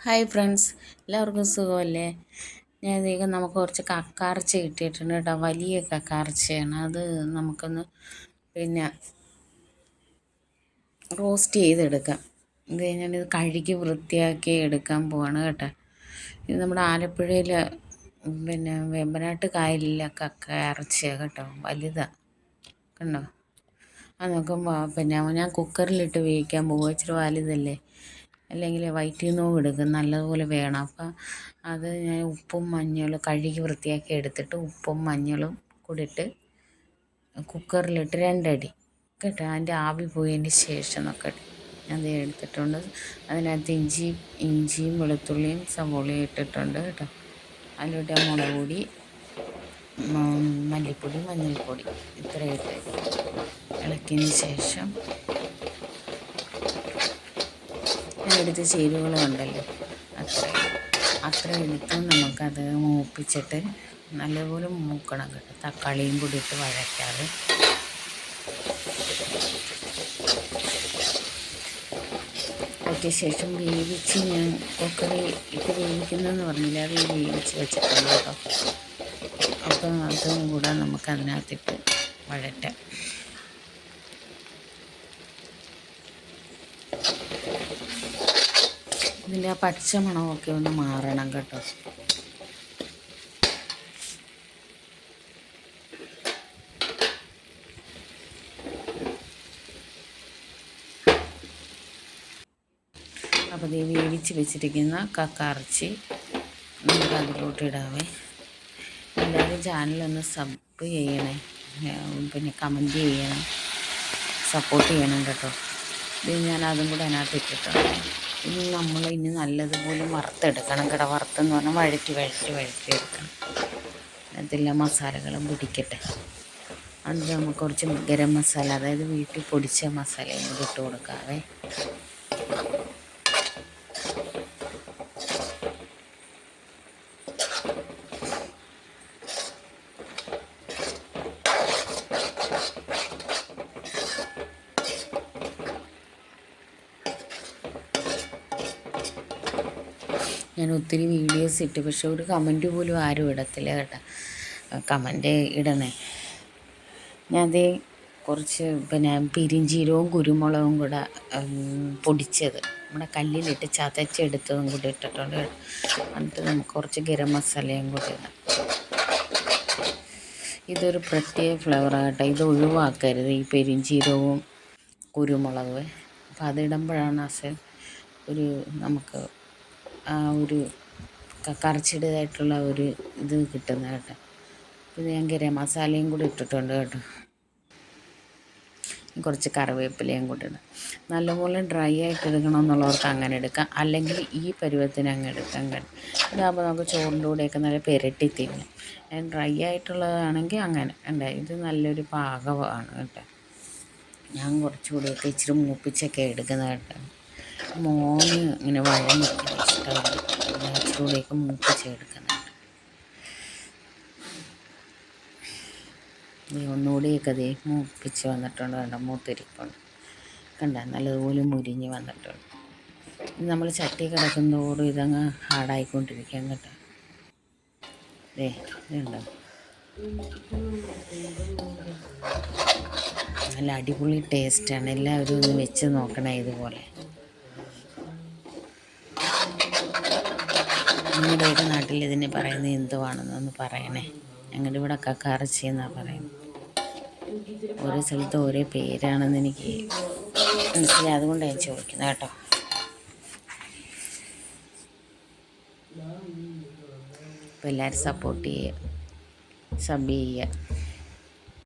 Hi friends. എല്ലാവർക്കും സുഖമല്ലേ? ഞാൻ ഇതിലേക്ക് നമുക്ക് കുറച്ച് കക്കാർച്ച കിട്ടിയിട്ടുണ്ട് കേട്ടോ. വലിയ കക്കാർച്ചയാണ്. അത് നമുക്കൊന്ന് പിന്നെ റോസ്റ്റ് ചെയ്തെടുക്കാം. ഇത് ഞാനിത് കഴുകി വൃത്തിയാക്കി എടുക്കാൻ പോവാണ് കേട്ടോ. ഇത് നമ്മുടെ ആലപ്പുഴയിൽ പിന്നെ വെമ്പനാട്ട് കായലിലെ കക്ക ഇറച്ചിയാണ് കേട്ടോ. വലുതാണ് കണ്ടോ? അത് നോക്കുമ്പോൾ പിന്നെ ഞാൻ കുക്കറിലിട്ട് വേവിക്കാൻ പോകുക ഇച്ചിരി വലുതല്ലേ? അല്ലെങ്കിൽ വയറ്റിൽ നോവ് എടുക്കും നല്ലതുപോലെ വേണം. അപ്പം അത് ഞാൻ ഉപ്പും മഞ്ഞളും കഴുകി വൃത്തിയാക്കി എടുത്തിട്ട് ഉപ്പും മഞ്ഞളും കൂടി ഇട്ട് കുക്കറിലിട്ട് രണ്ടടി കേട്ടോ അതിന്റെ ആവി പോയതിന് ശേഷം ഒക്കെ അത് എടുത്തിട്ടുണ്ട്. അതിനകത്ത് ഇഞ്ചി ഇഞ്ചിയും വെളുത്തുള്ളിയും സവോളയും ഇട്ടിട്ടുണ്ട് കേട്ടോ. അതിലോട്ട് മുളക് പൊടി മല്ലിപ്പൊടി മഞ്ഞൾപ്പൊടി ഇത്രയിട്ട് ഇളക്കിയതിന് ശേഷം എടുത്ത ചേരുവകളുണ്ടല്ലോ. അത്ര. അത്ര എടുത്ത് നമുക്കത് മൂപ്പിച്ചിട്ട് നല്ലപോലെ മൂക്കണം കേട്ടോ. തക്കാളിയും കൂടി ഇട്ട് വഴറ്റാതെ. അതിന് ശേഷം വേവിച്ച് ഞാൻ കുക്കറി ഇട്ട് വേവിക്കുന്നതെന്ന് പറഞ്ഞില്ല അത് വേവിച്ച് വെച്ചിട്ടുണ്ട് കേട്ടോ. അപ്പം അതും കൂടെ നമുക്കതിനകത്തിട്ട് വഴറ്റാം. ഇതിന്റെ ആ പച്ച മണമൊക്കെ ഒന്ന് മാറണം കേട്ടോ. അപ്പോൾ ഇത് വേവിച്ച് വെച്ചിരിക്കുന്ന കക്കറച്ചി നമുക്ക് അതിലോട്ട് ഇടാവേ. എല്ലാവരും ചാനലൊന്ന് സബ് ചെയ്യണേ. പിന്നെ കമന്റ് ചെയ്യണം. സപ്പോർട്ട് ചെയ്യണം കേട്ടോ. ഇത് ഞാൻ അതും കൂടെ അതിനകത്ത് ഇട്ടിട്ടുണ്ട്. ഇനി നമ്മൾ ഇനി നല്ലതുപോലെ വറുത്തെടുക്കണം. കട വറുത്തെന്ന് പറഞ്ഞാൽ വഴറ്റി വഴറ്റി വഴറ്റി എടുക്കണം. അതെല്ലാം മസാലകളും പിടിക്കട്ടെ. അത് നമുക്ക് കുറച്ച് ഗരം മസാല അതായത് വീട്ടിൽ പൊടിച്ച മസാലയും കൂടി ഇട്ട് കൊടുക്കാവേ. ഞാൻ ഒത്തിരി വീഡിയോസ് ഇട്ട്. പക്ഷെ ഒരു കമന്റ് പോലും ആരും ഇടത്തില്ല കേട്ടോ. കമന്റ് ഇടണേ. ഞാൻ അതേ കുറച്ച് പിന്നെ പിരിഞ്ചീരവും കുരുമുളകും കൂടെ പൊടിച്ചത്. നമ്മുടെ കല്ലിലിട്ട് ചതച്ചെടുത്തതും കൂടി ഇട്ടിട്ടുണ്ട് എന്നിട്ട് നമുക്ക് കുറച്ച് ഗരം മസാലയും കൂടി ഇടാം. ഇതൊരു പ്രത്യേക ഫ്ലേവറാണ് കേട്ടോ. ഇത് ഒഴിവാക്കരുത് ഈ പെരിഞ്ചീരവും കുരുമുളകും. അപ്പം അതിടുമ്പോഴാണ് അസൽ ഒരു നമുക്ക് ആ ഒരു കറച്ചിടതായിട്ടുള്ള ഒരു ഇത് കിട്ടുന്നത് കേട്ടോ. പിന്നെ ഞാൻ ഗരം മസാലയും കൂടി ഇട്ടിട്ടുണ്ട് കേട്ടോ. കുറച്ച് കറിവേപ്പിലയും കൂടി ഇടാം. നല്ലപോലെ ഡ്രൈ ആയിട്ട് എടുക്കണമെന്നുള്ളവർക്ക് അങ്ങനെ എടുക്കാം. അല്ലെങ്കിൽ ഈ പരുവത്തിന് അങ്ങ് എടുക്കാം കേട്ടോ. ഇതാകുമ്പോൾ നമുക്ക് ചോറിന്റെ കൂടെയൊക്കെ നല്ല പെരട്ടി തിന്നും. ഡ്രൈ ആയിട്ടുള്ളതാണെങ്കിൽ അങ്ങനെ. ഉണ്ട് ഇത് നല്ലൊരു പാകമാണ് കേട്ടോ. ഞാൻ കുറച്ചുകൂടിയൊക്കെ ഇച്ചിരി മൂപ്പിച്ചൊക്കെ എടുക്കുന്നത് കേട്ടോ. മോന് ഇങ്ങനെ വഴഞ്ഞിരിക്കുന്ന ഇഷ്ടമല്ല ഇച്ചിരൂടെയൊക്കെ മൂപ്പിച്ചെടുക്കുന്നുണ്ട്. ഈ ഒന്നുകൂടിയൊക്കെ അതേ മൂപ്പിച്ച് വന്നിട്ടുണ്ട്. കണ്ട മൂത്തിരിപ്പുണ്ട്. കണ്ട നല്ലതുപോലെ മുരിഞ്ഞ് വന്നിട്ടുണ്ട്. നമ്മൾ ചട്ടി കിടക്കുന്നതോടും ഇതങ്ങ് ഹാർഡായിക്കൊണ്ടിരിക്കാൻ കേട്ടോ. ഏ ഇതുണ്ടോ? നല്ല അടിപൊളി ടേസ്റ്റാണ്. എല്ലാവരും ഒന്ന് വെച്ച് നോക്കണേ ഇതുപോലെ. നിങ്ങളുടെയൊക്കെ നാട്ടിൽ ഇതിന് പറയുന്നത് എന്തുവാണെന്നൊന്ന് പറയണേ. ഞങ്ങളുടെ ഇവിടെ കക്കാറച്ചി എന്നാണ് പറയുന്നത്. ഓരോ സ്ഥലത്ത് ഓരോ പേരാണെന്ന് എനിക്ക് മനസ്സിലായി. അതുകൊണ്ടാണ് ഞാൻ ചോദിക്കുന്നത് കേട്ടോ. അപ്പോൾ എല്ലാവരും സപ്പോർട്ട് ചെയ്യുക സബ് ചെയ്യുക